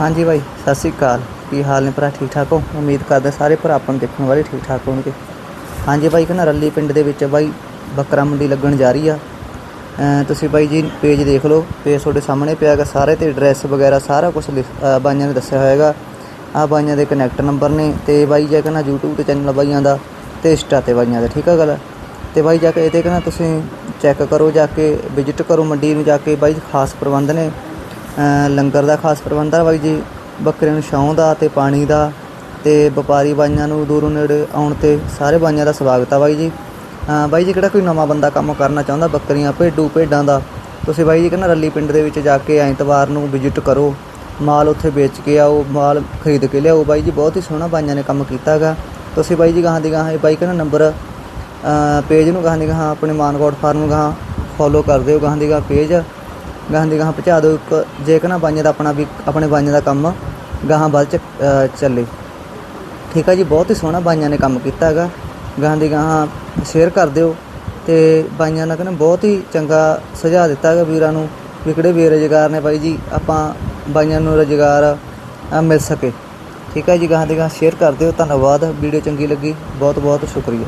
ਹਾਂਜੀ ਬਾਈ, ਸਤਿ ਸ੍ਰੀ ਅਕਾਲ। ਕੀ ਹਾਲ ਨੇ ਭਰਾ? ਠੀਕ ਠਾਕ ਹੋ? ਉਮੀਦ ਕਰਦੇ ਸਾਰੇ ਭਰਾ ਆਪਾਂ ਨੂੰ ਦੇਖਣ ਵਾਲੇ ਠੀਕ ਠਾਕ ਹੋਣਗੇ। ਹਾਂਜੀ ਬਾਈ ਕਹਿੰਦਾ ਰੱਲੀ ਪਿੰਡ ਦੇ ਵਿੱਚ ਬਾਈ ਬੱਕਰਾ ਮੰਡੀ ਲੱਗਣ ਜਾ ਰਹੀ ਆ। ਤੁਸੀਂ ਬਾਈ ਜੀ ਪੇਜ ਦੇਖ ਲਓ। ਪੇਜ ਤੁਹਾਡੇ ਸਾਹਮਣੇ ਪਿਆ ਹੈਗਾ। ਸਾਰੇ ਤੇ ਐਡਰੈਸ ਵਗੈਰਾ ਸਾਰਾ ਕੁਝ ਬਾਈਆਂ ਨੇ ਦੱਸਿਆ ਹੋਏਗਾ ਆ ਬਾਈਆਂ ਦੇ ਕਨੈਕਟ ਨੰਬਰ ਨੇ ਤੇ ਬਾਈ ਜੇ ਕਹਿੰਦਾ YouTube ਤੇ ਚੈਨਲ ਬਾਈਆਂ ਦਾ ਤੇ ਇੰਸਟਾ ਤੇ ਬਾਈਆਂ ਦਾ, ਠੀਕ ਆ ਗੱਲ? ਤੇ ਬਾਈ ਜਾ ਕੇ ਇਹ ਤੇ ਕਹਿੰਦਾ ਤੁਸੀਂ ਚੈੱਕ ਕਰੋ ਜਾ ਕੇ ਵਿਜ਼ਿਟ ਕਰੋ ਮੰਡੀ ਨੂੰ ਜਾ ਕੇ। ਬਾਈ ਖਾਸ ਪ੍ਰਬੰਧ ਨੇ। ਲੰਗਰ ਦਾ ਖਾਸ ਪ੍ਰਬੰਧ ਆ ਬਾਈ ਜੀ ਬੱਕਰੇ ਨੂੰ ਛਾਂ ਦਾ ਤੇ ਪਾਣੀ ਦਾ ਤੇ ਵਪਾਰੀ ਬਾਈਆਂ ਨੂੰ ਦੂਰੋਂ ਨੇੜੇ ਆਉਣ ਤੇ ਸਾਰੇ ਬਾਈਆਂ ਦਾ ਸਵਾਗਤ ਆ ਬਾਈ ਜੀ। ਬਾਈ ਜੀ, ਕਿਹੜਾ ਕੋਈ ਨਵਾਂ ਬੰਦਾ ਕੰਮ ਕਰਨਾ ਚਾਹੁੰਦਾ ਬੱਕਰੀਆਂ, ਭੇਡੂ, ਭੇਡਾਂ ਦਾ? ਤੁਸੀਂ ਬਾਈ ਜੀ, ਕਹਿੰਦਾ ਰੱਲੀ ਪਿੰਡ ਦੇ ਵਿੱਚ ਜਾ ਕੇ ਐਤਵਾਰ ਨੂੰ ਵਿਜ਼ਿਟ ਕਰੋ। ਮਾਲ ਉੱਥੇ ਵੇਚ ਕੇ ਆਓ, ਮਾਲ ਖਰੀਦ ਕੇ ਲਿਆਓ। ਬਾਈ ਜੀ, ਬਹੁਤ ਹੀ ਸੋਹਣਾ ਬਾਈਆਂ ਨੇ ਕੰਮ ਕੀਤਾ ਹੈਗਾ। ਤੁਸੀਂ ਬਾਈ ਜੀ, ਗਾਹਾਂ ਦੀ ਗਾਹਾਂ ਇਹ ਬਾਈ ਕਹਿੰਦਾ ਨੰਬਰ ਪੇਜ ਨੂੰ ਗਾਹਾਂ ਦੀ ਗਾਹਾਂ ਆਪਣੇ ਮਾਨਕੋਟ ਫਾਰਮ ਗਾਹਾਂ ਫੋਲੋ ਕਰ ਦਿਓ, ਗਾਹਾਂ ਦੀ ਗਾਹਾਂ ਪੇਜ ਗਾਹਾਂ ਦੀ ਗਾਹਾਂ ਪਹੁੰਚਾ ਦਿਓ। ਇੱਕ ਜੇ ਕਹਿੰਦਾ ਬਾਈਆਂ ਦਾ ਆਪਣਾ ਵੀ ਆਪਣੇ ਬਾਈਆਂ ਦਾ ਕੰਮ ਗਾਹਾਂ ਵੱਲ ਚੱਲੇ। ਠੀਕ ਆ ਜੀ, ਬਹੁਤ ਹੀ ਸੋਹਣਾ ਬਾਈਆਂ ਨੇ ਕੰਮ ਕੀਤਾ ਹੈਗਾ। ਗਾਹਾਂ ਦੀ ਗਾਹਾਂ ਸ਼ੇਅਰ ਕਰ ਦਿਓ ਤੇ ਬਾਈਆਂ ਨੇ ਕਹਿੰਦਾ ਬਹੁਤ ਹੀ ਚੰਗਾ ਸੁਝਾਅ ਦਿੱਤਾ ਹੈਗਾ ਵੀਰਾਂ ਨੂੰ ਵੀ ਕਿਹੜੇ ਬੇਰੁਜ਼ਗਾਰ ਨੇ ਬਾਈ ਜੀ, ਆਪਾਂ ਬਾਈਆਂ ਨੂੰ ਰੁਜ਼ਗਾਰ ਮਿਲ ਸਕੇ। ਠੀਕ ਹੈ ਜੀ, ਗਾਹਾਂ ਦੀ ਗਾਹਾਂ ਸ਼ੇਅਰ ਕਰ ਦਿਓ। ਧੰਨਵਾਦ, ਵੀਡੀਓ ਚੰਗੀ ਲੱਗੀ। ਬਹੁਤ ਬਹੁਤ ਸ਼ੁਕਰੀਆ।